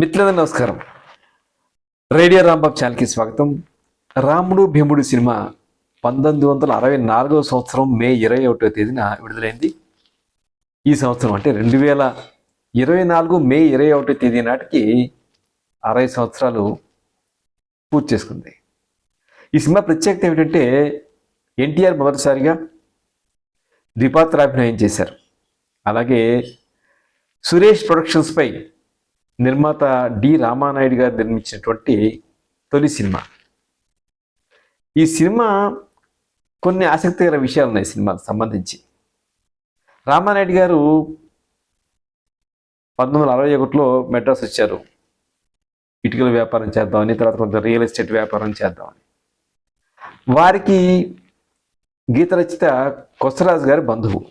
మిత్రులందరూ నమస్కారం. రేడియో రాంబాబు ఛానల్కి స్వాగతం. రాముడు భీముడు సినిమా పంతొమ్మిది వందల అరవై నాలుగవ సంవత్సరం మే ఇరవై ఒకటో తేదీన విడుదలైంది. ఈ సంవత్సరం అంటే రెండు వేల ఇరవై నాలుగు మే ఇరవై ఒకటో తేదీ నాటికి అరవై సంవత్సరాలు పూర్తి చేసుకుంది. ఈ సినిమా ప్రత్యేకత ఏమిటంటే ఎన్టీఆర్ మొదటిసారిగా ద్విపాత్రాభినయం చేశారు. అలాగే సురేష్ ప్రొడక్షన్స్పై నిర్మాత డి రామానాయుడు గారు నిర్మించినటువంటి తొలి సినిమా. ఈ సినిమా కొన్ని ఆసక్తికర విషయాలు ఉన్నాయి సినిమాకు సంబంధించి. రామానాయుడు గారు పంతొమ్మిది వందల అరవై ఒకటిలో మెడ్రాస్ వచ్చారు. ఇటుకల వ్యాపారం చేద్దామని తర్వాత కొంచెం రియల్ ఎస్టేట్ వ్యాపారం చేద్దామని. వారికి గీత రచిత కొసరాజు గారి బంధువు.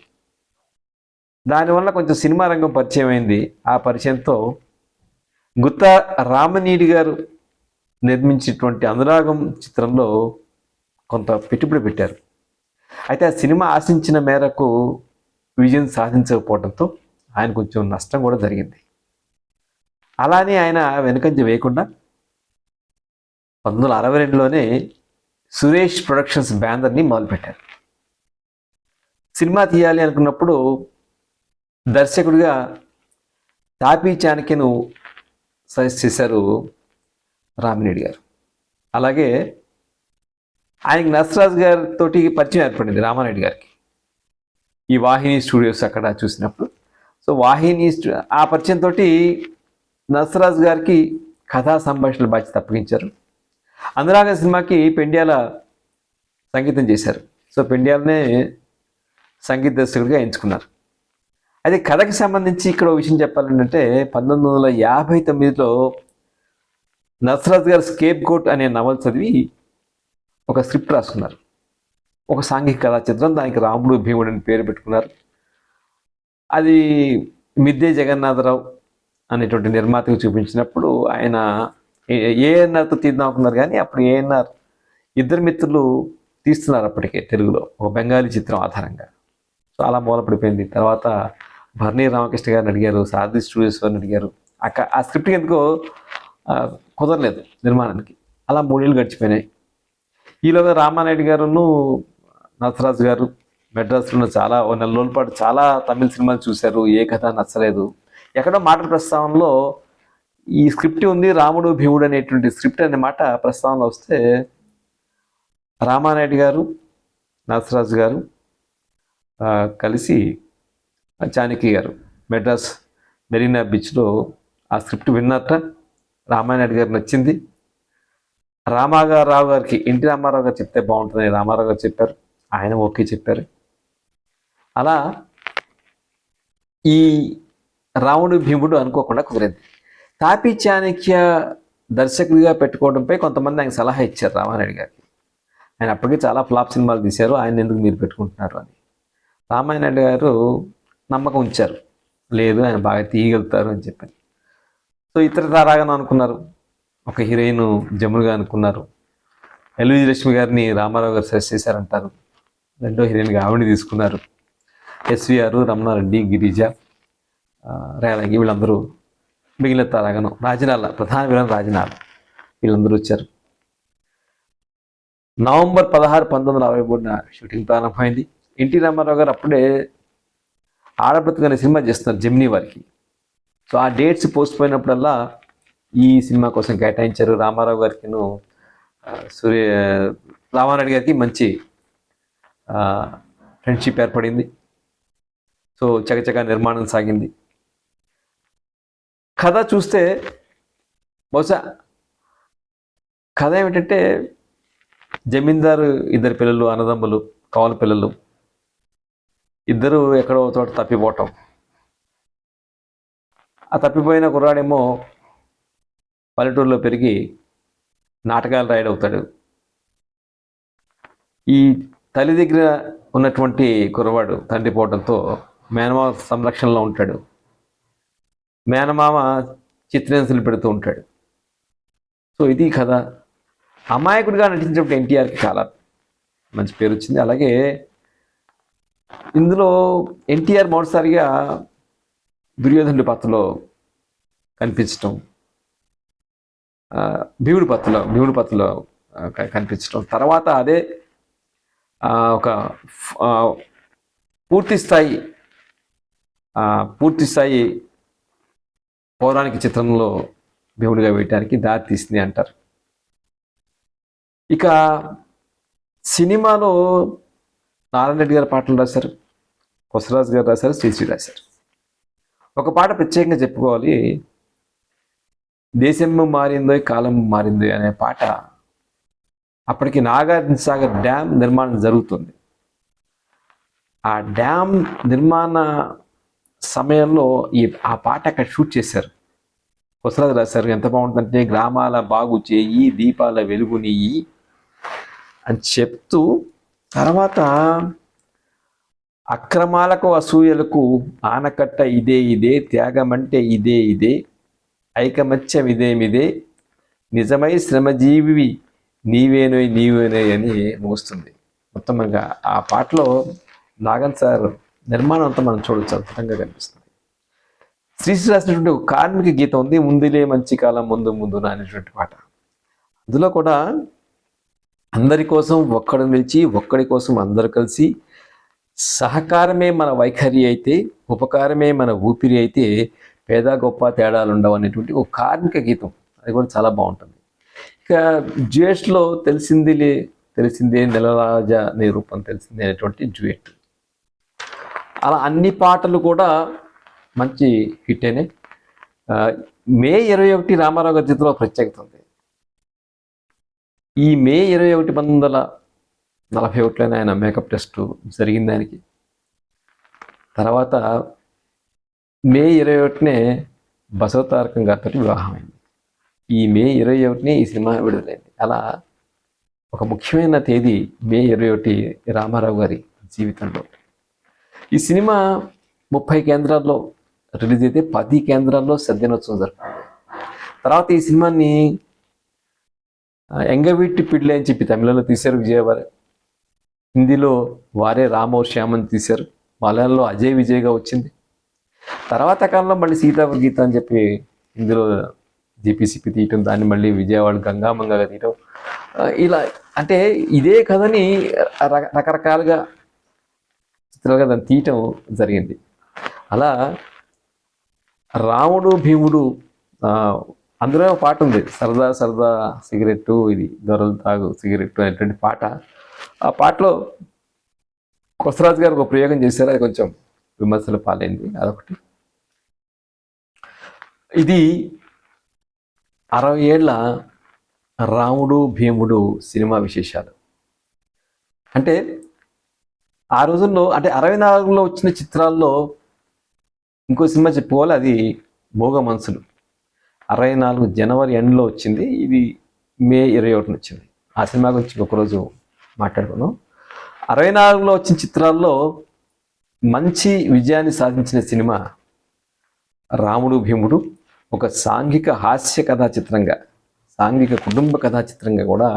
దానివల్ల కొంచెం సినిమా రంగం పరిచయం అయింది. ఆ పరిచయంతో గుత్తా రామనీడి గారు నిర్మించినటువంటి అనురాగం చిత్రంలో కొంత పెట్టుబడి పెట్టారు. అయితే ఆ సినిమా ఆశించిన మేరకు విజయం సాధించకపోవడంతో ఆయన కొంచెం నష్టం కూడా జరిగింది. అలానే ఆయన వెనుకంజ వేయకుండా పంతొమ్మిది వందల అరవై రెండులోనే సురేష్ ప్రొడక్షన్స్ బ్యానర్ని మొదలుపెట్టారు. సినిమా తీయాలి అనుకున్నప్పుడు దర్శకుడిగా తాపీ చాణక్యను సజెస్ట్ చేశారు రామిరెడ్డి గారు. అలాగే ఆయనకి నసరాజ్ గారితో పరిచయం ఏర్పడింది రామారెడ్డి గారికి. ఈ వాహిని స్టూడియోస్ అక్కడ చూసినప్పుడు. సో వాహిని ఆ ఆ పరిచయంతో నసరాజ్ గారికి కథా సంభాషణ బాధ్యత అప్పగించారు. అనురాగ సినిమాకి పెండ్యాల సంగీతం చేశారు. సో పెండ్యాలనే సంగీత దర్శకుడిగా ఎంచుకున్నారు. అయితే కథకి సంబంధించి ఇక్కడ ఒక విషయం చెప్పాలంటే పంతొమ్మిది వందల యాభై తొమ్మిదిలో నసరత్ గారు స్కేప్ కోట్ అనే నవల్ చదివి ఒక స్క్రిప్ట్ రాసుకున్నారు. ఒక సాంఘిక కథా చిత్రం దానికి రాముడు భీముడు అని పేరు పెట్టుకున్నారు. అది మిద్దే జగన్నాథరావు అనేటువంటి నిర్మాతకు చూపించినప్పుడు ఆయన ఏ- ఏఎన్ఆర్తో తీద్దాం అనుకున్నారు కానీ అప్పుడు ఏఎన్ఆర్ ఇద్దరు మిత్రులు తీస్తున్నారు అప్పటికే తెలుగులో ఒక బెంగాలీ చిత్రం ఆధారంగా. చాలా మూలపడిపోయింది. తర్వాత భరణి రామకృష్ణ గారిని అడిగారు సారథి స్టూడియోస్ వారిని అడిగారు. అక్క ఆ స్క్రిప్ట్ ఎందుకో కుదరలేదు నిర్మాణానికి. అలా మూడేళ్ళు గడిచిపోయినాయి. ఈలోగా రామానాయుడు గారును నరసరాజు గారు మెడ్రాస్లో చాలా ఓ నెల రోజుల పాటు చాలా తమిళ సినిమాలు చూశారు. ఏ కథ నచ్చలేదు. ఎక్కడో మాటల ప్రస్తావనలో ఈ స్క్రిప్ట్ ఉంది రాముడు భీముడు అనేటువంటి స్క్రిప్ట్ అనే మాట ప్రస్తావనలో వస్తే రామానాయుడు గారు నరసరాజు గారు కలిసి చాణక్య గారు మెడ్రాస్ మెరీనా బీచ్లో ఆ స్క్రిప్ట్ విన్నట్ట రామానాయుడు గారు నచ్చింది. రామారావు గారికి ఎన్టీ రామారావు గారు చెప్తే బాగుంటుందని రామారావు గారు చెప్పారు. ఆయన ఓకే చెప్పారు. అలా ఈ రాముడు భీముడు అనుకోకుండా కుదిరింది. తాపి చాణక్య దర్శకుడిగా పెట్టుకోవడంపై కొంతమంది ఆయన సలహా ఇచ్చారు రామానాయుడు గారికి. ఆయన అప్పటికే చాలా ఫ్లాప్ సినిమాలు తీశారు. ఆయన ఎందుకు మీరు పెట్టుకుంటున్నారు అని. రామానాయుడు గారు నమ్మకం ఉంచారు. లేదు ఆయన బాగా తీయగలుగుతారు అని చెప్పి సో ఇతర తారాగాను అనుకున్నారు. ఒక హీరోయిన్ జములుగా అనుకున్నారు. ఎల్విజి లక్ష్మి గారిని రామారావు గారు సజెస్ట్ చేశారంటారు. రెండో హీరోయిన్గా ఆవిడని తీసుకున్నారు. ఎస్విఆర్ రమణారెడ్డి గిరిజ రేలంగి వీళ్ళందరూ మిగిలిన తారాగణం రాజనాల ప్రధాన విలన్ రాజనాల వీళ్ళందరూ వచ్చారు. నవంబర్ పదహారు పంతొమ్మిది వందల అరవై మూడున షూటింగ్ ప్రారంభమైంది. ఎన్టీ రామారావు గారు అప్పుడే ఆడబ్రతుకు అనే సినిమా చేస్తున్నారు జెమినీ వారికి. సో ఆ డేట్స్ పోస్ట్ పోయినప్పుడల్లా ఈ సినిమా కోసం కేటాయించారు రామారావు గారికిను సూర్య రామారెడ్డి గారికి మంచి ఫ్రెండ్షిప్ ఏర్పడింది. సో చకచక నిర్మాణం సాగింది. కథ చూస్తే బహుశా కథ ఏమిటంటే జమీందారు ఇద్దరు పిల్లలు అన్నదమ్ములు కవల పిల్లలు ఇద్దరు ఎక్కడో చోట తప్పిపోవటం. ఆ తప్పిపోయిన కుర్రాడేమో పల్లెటూరులో పెరిగి నాటకాలు రాయడం అవుతాడు ఈ తల్లి దగ్గర ఉన్నటువంటి కుర్రవాడు తండ్రి పోవడంతో మేనమామ సంరక్షణలో ఉంటాడు. మేనమామ చిత్రహింసలు పెడుతూ ఉంటాడు. సో ఇది కథ. అమాయకుడిగా నటించినప్పుడు ఎన్టీఆర్కి చాలా మంచి పేరు వచ్చింది అలాగే ఇందులో ఎన్టీఆర్ మొదటిసారిగా దుర్యోధనుడి పాత్రలో కనిపించటం భీముడి పత్తులో భీముడి పత్తులో కనిపించడం తర్వాత అదే ఒక పూర్తి స్థాయి పూర్తి స్థాయి పౌరాణిక చిత్రంలో భీముడిగా వేయటానికి దారి తీసింది అంటారు. ఇక సినిమాలో నారాయణ రెడ్డి గారు పాటలు రాశారు కొసరాజు గారు రాశారు శ్రీశ్రీ రాశారు. ఒక పాట ప్రత్యేకంగా చెప్పుకోవాలి. దేశం మారిందో కాలం మారిందో అనే పాట అప్పటికి నాగార్జున సాగర్ డ్యామ్ నిర్మాణం జరుగుతుంది. ఆ డ్యామ్ నిర్మాణ సమయంలో ఈ ఆ పాట అక్కడ షూట్ చేశారు. కొసరాజు రాశారు ఎంత బాగుంటుందంటే గ్రామాల బాగు చేయి దీపాల వెలుగునియి అని చెప్తూ తర్వాత అక్రమాలకు అసూయలకు ఆనకట్ట ఇదే ఇదే త్యాగమంటే ఇదే ఇదే ఐకమత్యం ఇదేమిదే నిజమై శ్రమజీవి నీవేనోయ్ నీవేనోయ్ అని మోస్తుంది మొత్తంగా ఆ పాటలో నాగన్ సార్ నిర్మాణం అంతా మనం చూడొచ్చు అద్భుతంగా కనిపిస్తుంది. శ్రీశ్రీ రాసినటువంటి ఒక కార్మిక గీతం ఉంది ముందులే మంచి కాలం ముందు ముందు అనేటువంటి పాట. అందులో కూడా అందరి కోసం ఒక్కడు నిలిచి ఒక్కడి కోసం అందరు కలిసి సహకారమే మన వైఖరి అయితే ఉపకారమే మన ఊపిరి అయితే పేద గొప్ప తేడాలు ఉండవు అనేటువంటి ఒక కార్మిక గీతం. అది కూడా చాలా బాగుంటుంది. ఇక జ్యుయెట్స్లో తెలిసిందిలే తెలిసిందే నెలరాజ నీ రూపం తెలిసిందే అనేటువంటి జ్యుయెట్ అలా అన్ని పాటలు కూడా మంచి హిట్ అయినాయి. మే ఇరవై ఒకటి రామారావు గారి చిత్రంలో ప్రత్యేకత ఉంది. ఈ మే ఇరవై ఒకటి పంతొమ్మిది వందల నలభై ఒకటిలోనే ఆయన మేకప్ టెస్ట్ జరిగింది ఆయనకి. తర్వాత మే ఇరవై ఒకటినే బసవతారకం గారితో వివాహం అయింది ఈ మే ఇరవై ఒకటినే ఈ సినిమా విడుదలైంది. అలా ఒక ముఖ్యమైన తేదీ మే ఇరవై ఒకటి రామారావు గారి జీవితంలో. ఈ సినిమా ముప్పై కేంద్రాల్లో రిలీజ్ అయితే పది కేంద్రాల్లో సద్దినోత్సవం జరుపుకుంది. తర్వాత ఈ సినిమాని ఆ, ఎంగవీటి పిడ్లే అని చెప్పి తమిళంలో తీశారు విజయవాడ. హిందీలో వారే రామ శ్యామని తీశారు. మలయాళంలో అజయ్ విజయ్గా వచ్చింది. తర్వాత కాలంలో మళ్ళీ సీతాప గీత అని చెప్పి ఇందులో జీపీసీపీ తీయటం దాన్ని మళ్ళీ విజయవాడ గంగామంగగా తీయటం. ఇలా అంటే ఇదే కథని రక రకరకాలుగా చిత్రాలుగా దాన్ని తీయటం జరిగింది. అలా రాముడు భీముడు అందులో ఒక పాట ఉంది సరదా సరదా సిగరెట్టు ఇది దొరలు తాగు సిగరెట్టు అనేటువంటి పాట. ఆ పాటలో కొసరాజు గారు ఒక ప్రయోగం చేశారు అది కొంచెం విమర్శలు పాలైంది అదొకటి. ఇది అరవై ఏళ్ళ రాముడు భీముడు సినిమా విశేషాలు. అంటే ఆ రోజుల్లో అంటే అరవై నాలుగులో వచ్చిన చిత్రాల్లో ఇంకో సినిమా చెప్పుకోవాలి అది మోగ మనసులు. అరవై నాలుగు జనవరి ఎండ్లో వచ్చింది. ఇది మే ఇరవై ఒకటిన వచ్చింది. ఆ సినిమా గురించి ఒకరోజు మాట్లాడుకున్నాం అరవై నాలుగులో వచ్చిన చిత్రాల్లో మంచి విజయాన్ని సాధించిన సినిమా రాముడు భీముడు. ఒక సాంఘిక హాస్య కథా చిత్రంగా సాంఘిక కుటుంబ కథా చిత్రంగా కూడా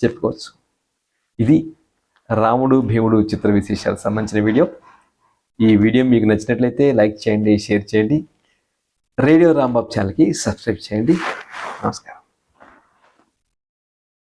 చెప్పుకోవచ్చు. ఇది రాముడు భీముడు చిత్ర విశేషాలకు సంబంధించిన వీడియో. ఈ వీడియో మీకు నచ్చినట్లయితే లైక్ చేయండి షేర్ చేయండి. రేడియో రాంబాబు ఛానల్కి సబ్స్క్రైబ్ చేయండి. నమస్కారం.